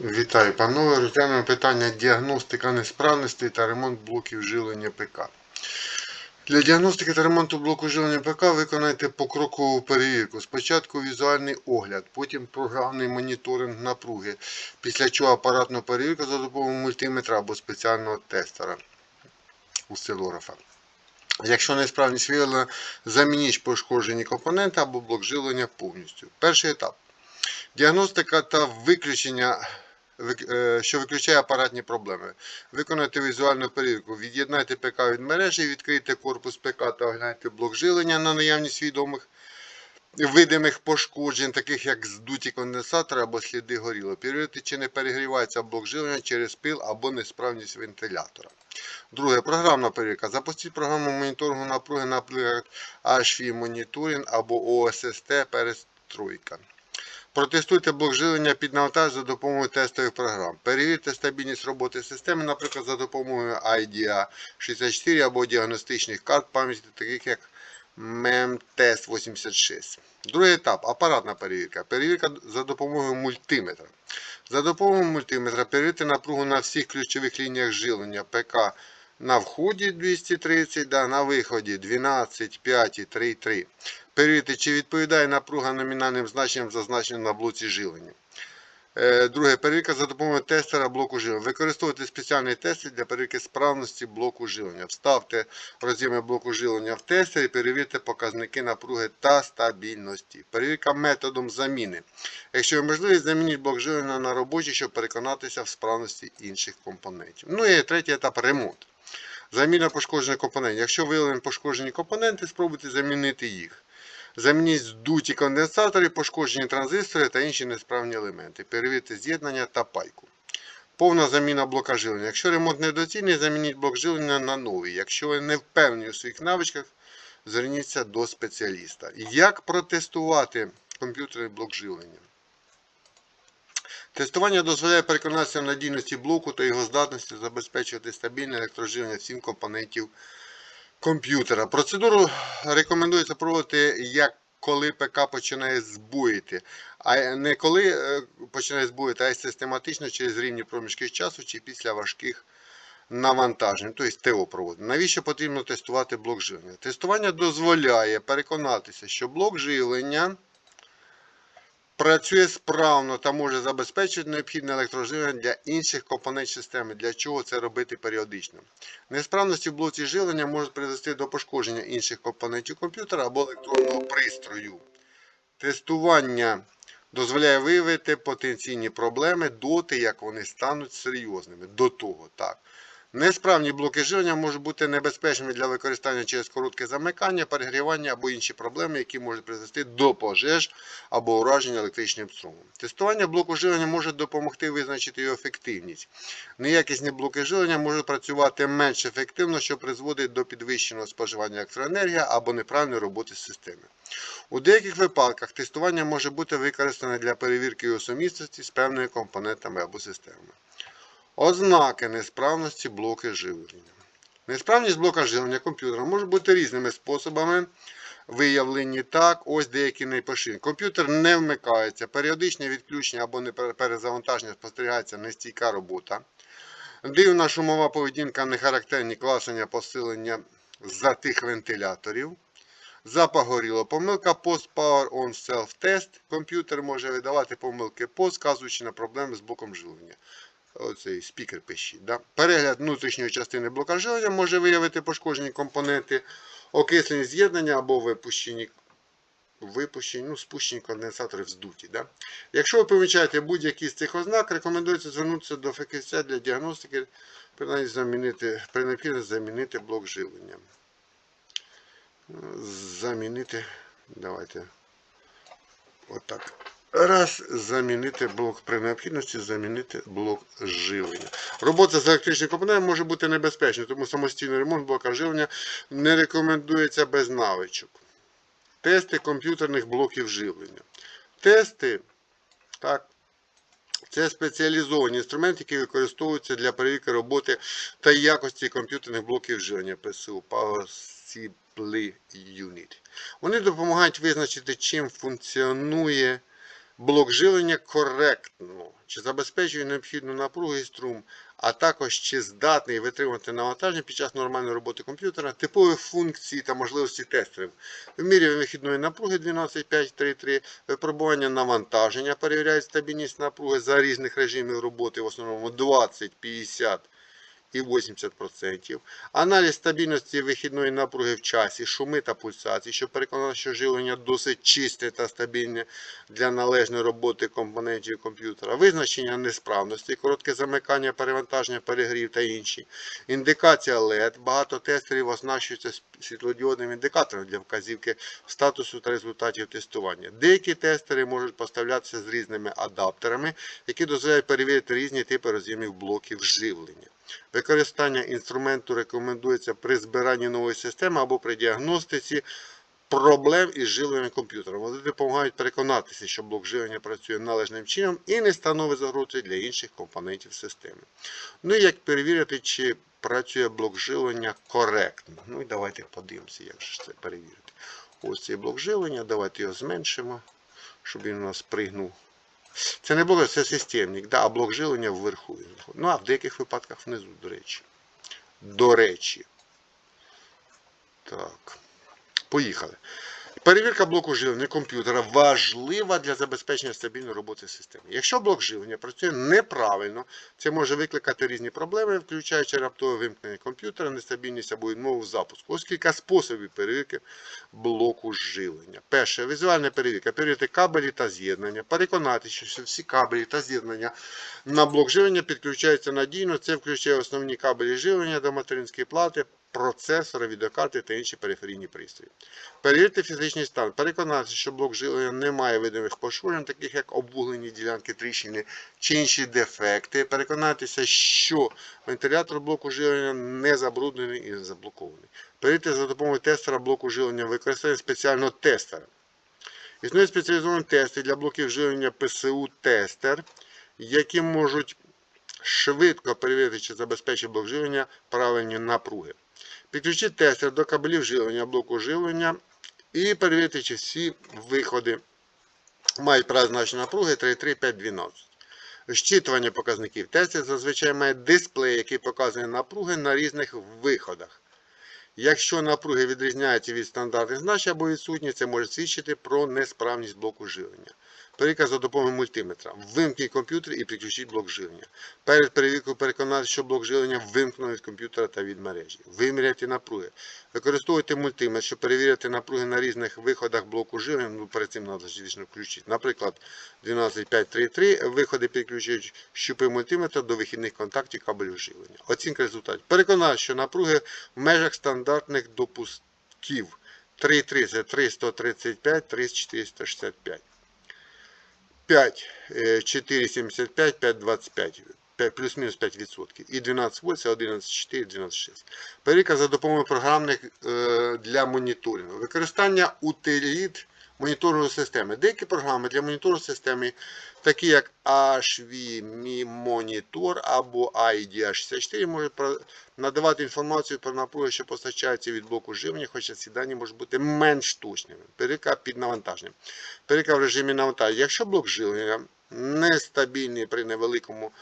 Вітаю, панове. Розглянемо питання діагностика несправностей та ремонт блоків живлення ПК. Для діагностики та ремонту блоку живлення ПК виконайте покрокову перевірку. Спочатку візуальний огляд, потім програмний моніторинг напруги, після чого апаратну перевірку за допомогою мультиметра або спеціального тестера осцилографа. Якщо несправність виявлена, замініть пошкоджені компоненти або блок живлення повністю. Перший етап. Діагностика та виключення, вик- що виключає апаратні проблеми. Виконайте візуальну перевірку. Від'єднайте ПК від мережі, відкрийте корпус ПК та огляньте блок жилення на наявність відомих видимих пошкоджень, таких як здуті конденсатори або сліди горіло. Перевірте, чи не перегрівається блок жилення через пил або несправність вентилятора. Друге, програмна перевірка. Запустіть програму моніторингу напруги, наприклад, HV моніторинг або OSST перестройка. Протестуйте блок живлення під навантаж за допомогою тестових програм. Перевірте стабільність роботи системи, наприклад, за допомогою IDA 64 або діагностичних карт пам'яті, таких як MEMTEST 86. Другий етап апаратна перевірка. Перевірка за допомогою мультиметра. За допомогою мультиметра перевірте напругу на всіх ключових лініях живлення ПК на вході 230, да, на виході 12, 5 і 3, 3. Перевірте, чи відповідає напруга номінальним значенням, зазначеним на блоці живлення. Е, Друге, перевірка за допомогою тестера блоку живлення. Використовуйте спеціальний тестер для перевірки справності блоку живлення. Вставте роз'єми блоку живлення в тестер і перевірте показники напруги та стабільності. Перевірка методом заміни. Якщо є можливість, замініть блок живлення на робочий, щоб переконатися в справності інших компонентів. Ну і третій етап ремонт. Заміна пошкоджених компонентів. Якщо виявлені пошкоджені компоненти, спробуйте замінити їх. Замініть здуті конденсатори, пошкоджені транзистори та інші несправні елементи. Перевірте з'єднання та пайку. Повна заміна блока живлення. Якщо ремонт недоцільний, замініть блок живлення на новий. Якщо ви не впевнені у своїх навичках, зверніться до спеціаліста. Як протестувати комп'ютерний блок живлення? Тестування дозволяє переконатися в надійності блоку та його здатності забезпечувати стабільне електроживлення всім компонентів комп'ютера. Процедуру рекомендується проводити як коли ПК починає збоїти, а не коли е, починає збоїти, а й систематично через рівні проміжки часу чи після важких навантажень, тобто ТО проводити. Навіщо потрібно тестувати блок живлення? Тестування дозволяє переконатися, що блок живлення працює справно та може забезпечити необхідне електроживлення для інших компонентів системи. Для чого це робити періодично? Несправності в блоці живлення можуть призвести до пошкодження інших компонентів комп'ютера або електронного пристрою. Тестування дозволяє виявити потенційні проблеми доти, як вони стануть серйозними. До того, так. Несправні блоки живлення можуть бути небезпечними для використання через коротке замикання, перегрівання або інші проблеми, які можуть призвести до пожеж або ураження електричним струмом. Тестування блоку живлення може допомогти визначити його ефективність. Неякісні блоки живлення можуть працювати менш ефективно, що призводить до підвищеного споживання електроенергії або неправильної роботи системи. У деяких випадках тестування може бути використане для перевірки його сумісності з певними компонентами або системами. Ознаки несправності блоки живлення. Несправність блока живлення комп'ютера може бути різними способами виявлені так, ось деякі найпоширені. Комп'ютер не вмикається, періодичне відключення або перезавантаження спостерігається нестійка робота. Дивна шумова поведінка, нехарактерні класення посилення затих вентиляторів. Запах горіло. Помилка Post Power On Self Test. Комп'ютер може видавати помилки пост, вказуючи на проблеми з блоком живлення. Оцей спікер пишіть. Да? Перегляд внутрішньої частини блока живлення може виявити пошкоджені компоненти, окислені з'єднання або випущені, випущені ну, спущені конденсатори вздуті. Да? Якщо ви помічаєте будь-які з цих ознак, рекомендується звернутися до фахівця для діагностики, принаймні замінити, при необхідності замінити блок живлення. Замінити, давайте, отак. Раз, замінити блок при необхідності, замінити блок живлення. Робота з електричним компонентом може бути небезпечною, тому самостійний ремонт блока живлення не рекомендується без навичок. Тести комп'ютерних блоків живлення. Тести, так, це спеціалізовані інструменти, які використовуються для перевірки роботи та якості комп'ютерних блоків живлення ПСУ Unit. Вони допомагають визначити, чим функціонує блок живлення коректно, чи забезпечує необхідну напругу і струм, а також чи здатний витримувати навантаження під час нормальної роботи комп'ютера, типові функції та можливості тестерів. Вимірювання вихідної напруги 12.533, випробування навантаження, перевіряє стабільність напруги за різних режимів роботи, в основному 20, 50 і 80%. Аналіз стабільності вихідної напруги в часі, шуми та пульсації, щоб переконати, що живлення досить чисте та стабільне для належної роботи компонентів комп'ютера, визначення несправності, коротке замикання, перевантаження, перегрів та інші. Індикація LED. Багато тестерів оснащуються світлодіодним індикатором для вказівки статусу та результатів тестування. Деякі тестери можуть поставлятися з різними адаптерами, які дозволяють перевірити різні типи роз'ємів блоків живлення. Використання інструменту рекомендується при збиранні нової системи або при діагностиці проблем із живленням комп'ютера. Вони допомагають переконатися, що блок живлення працює належним чином і не становить загрози для інших компонентів системи. Ну і як перевірити, чи працює блок живлення коректно. Ну і давайте подивимося, як же це перевірити. Ось цей блок живлення, давайте його зменшимо, щоб він у нас пригнув. Це не блок, це системник, да, а блок жилення вверху. Ну, а в деяких випадках внизу, до речі. До речі. Так. Поїхали. Перевірка блоку живлення комп'ютера важлива для забезпечення стабільної роботи системи. Якщо блок живлення працює неправильно, це може викликати різні проблеми, включаючи раптове вимкнення комп'ютера, нестабільність або відмову запуску. Ось кілька способів перевірки блоку живлення. Перше, візуальна перевірка. Перевірити кабелі та з'єднання. Переконатися, що всі кабелі та з'єднання на блок живлення підключаються надійно. Це включає основні кабелі живлення до материнської плати, процесори, відеокарти та інші периферійні пристрої. Перевірити фізичний стан. Переконатися, що блок живлення не має видимих пошкоджень, таких як обвуглені ділянки тріщини чи інші дефекти. Переконатися, що вентилятор блоку живлення не забруднений і не заблокований. Перевірити за допомогою тестера блоку живлення використання спеціального тестера. Існує спеціалізовані тести для блоків живлення ПСУ-тестер, які можуть швидко перевірити, чи забезпечить блок живлення правильні напруги. Підключити тестер до кабелів живлення блоку живлення і перевірити, чи всі виходи мають призначення напруги 33512. Щитування показників. Тестер зазвичай має дисплей, який показує напруги на різних виходах. Якщо напруги відрізняються від стандартних значень або відсутні, це може свідчити про несправність блоку живлення. Перевірка за допомогою мультиметра. Вимкніть комп'ютер і підключіть блок живлення. Перед перевіркою переконатися, що блок живлення вимкнено від комп'ютера та від мережі. Виміряйте напруги. Використовуйте мультиметр, щоб перевіряти напруги на різних виходах блоку живлення. Ну, перед цим треба звісно включити. Наприклад, 12533 виходи підключують щупи мультиметра до вихідних контактів кабелів живлення. Оцінка результатів. Переконатися, що напруги в межах стандартних допусків. 3,3 це 335, 3465. 5, 4,75, 5,25, плюс-мінус 5%. І 12 вольт це 11,4, 12,6. Перевірка за допомогою програмних е, для моніторингу. Використання утиліт моніторингової системи. Деякі програми для монітору системи, такі як HVMI Monitor або IDA64, можуть надавати інформацію про напруги, що постачаються від блоку живлення, хоча ці дані можуть бути менш точними. Перевірка під навантаженням. Перевірка в режимі навантаження. Якщо блок живлення нестабільний при невеликому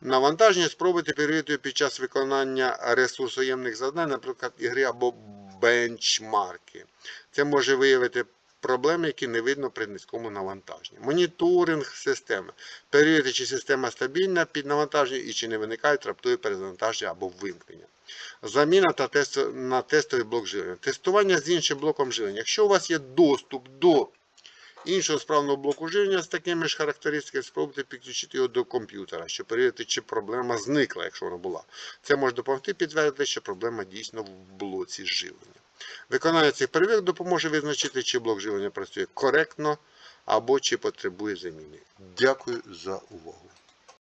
навантаженні, спробуйте перевірити під час виконання ресурсоємних завдань, наприклад, ігри або бенчмарки. Це може виявити проблеми, які не видно при низькому навантаженні. Моніторинг системи. Перевірити, чи система стабільна під навантаженням і чи не виникають раптові перезавантаження або вимкнення. Заміна на тестовий блок живлення. Тестування з іншим блоком живлення. Якщо у вас є доступ до іншого справного блоку живлення з такими ж характеристиками, спробуйте підключити його до комп'ютера, щоб перевірити, чи проблема зникла, якщо вона була. Це може допомогти підтвердити, що проблема дійсно в блоці живлення. Виконання цих перевірок допоможе визначити, чи блок живлення працює коректно або чи потребує заміни. Дякую за увагу.